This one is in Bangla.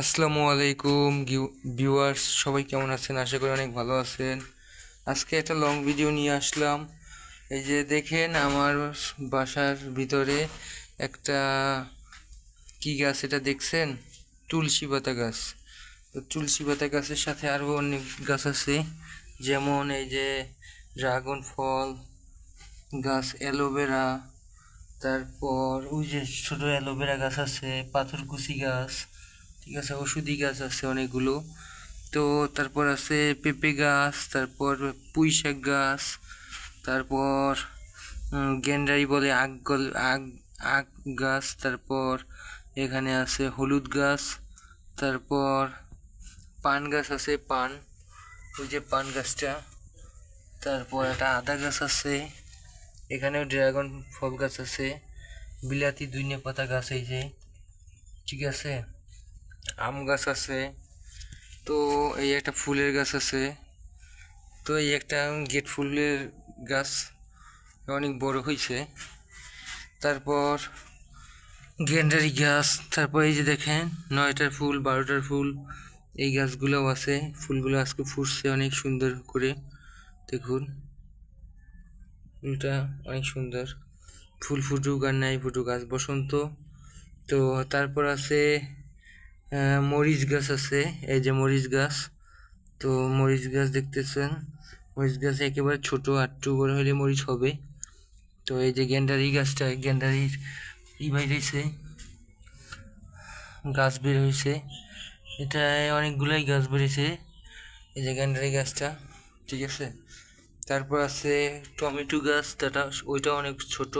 আসসালামু আলাইকুম ভিউয়ার্স, সবাই কেমন আছেন? আশা করি অনেক ভালো আছেন। আজকে একটা লং ভিডিও নিয়ে আসলাম। এই যে দেখেন, আমার বাসার ভিতরে একটা কি গাছ এটা দেখছেন? তুলসী পাতা গাছ। তো তুলসী পাতা গাছের সাথে আরও অনেক গাছ আছে। যেমন এই যে ড্রাগন ফল, গাছ অ্যালোভেরা, তারপর ওই যে ছোটো অ্যালোভেরা গাছ আছে, পাথরকুচি গাছ ঠিক আছে, ওষুধি গাছ আছে অনেকগুলো। তো তারপর আছে পেঁপে গাছ, তারপর পুঁই শাক গাছ, তারপর গেন্ডারি বলে আগ গল, আগ আগ গাছ, তারপর এখানে আছে হলুদ গাছ, তারপর পান গাছ আছে, পান, ওই যে পান গাছটা। তারপর একটা আদা গাছ আছে, এখানেও ড্রাগন ফল গাছ আছে, বিলাতি দুইনে পাতা গাছ এই যে, ঠিক আছে? আম গাছ আছে, তো এই একটা ফুলের গাছ আছে, তো এই একটা গেট ফুলের গাছ অনেক বড় হয়েছে। তারপর গেন্ডারি গাছ, তারপর এই যে দেখেন, নয়টার ফুল, বারোটার ফুল, এই গাছগুলোও আছে। ফুলগুলো আজকে ফুটছে অনেক সুন্দর করে, দেখুন। ফুলটা অনেক সুন্দর। ফুল ফুটুক আর নাই ফুটুক, আজ বসন্ত। তো তারপর আছে মরিচ গাছ আছে, এই যে মরিচ গাছ। তো মরিচ গাছ দেখতেছেন, মরিচ গাছ একেবারে ছোট, আটটু বড় হলে মরিচ হবে। তো এই যে গেন্ডারি গাছটা গেন্ডারির ই বাইরেছে গাছ বের হয়েছে। এটায় অনেকগুলাই গাছ বেরিয়েছে, এই যে গেন্ডারি গাছটা, ঠিক আছে? তারপর আছে টমেটো গাছ যেটা ওইটা অনেক ছোট।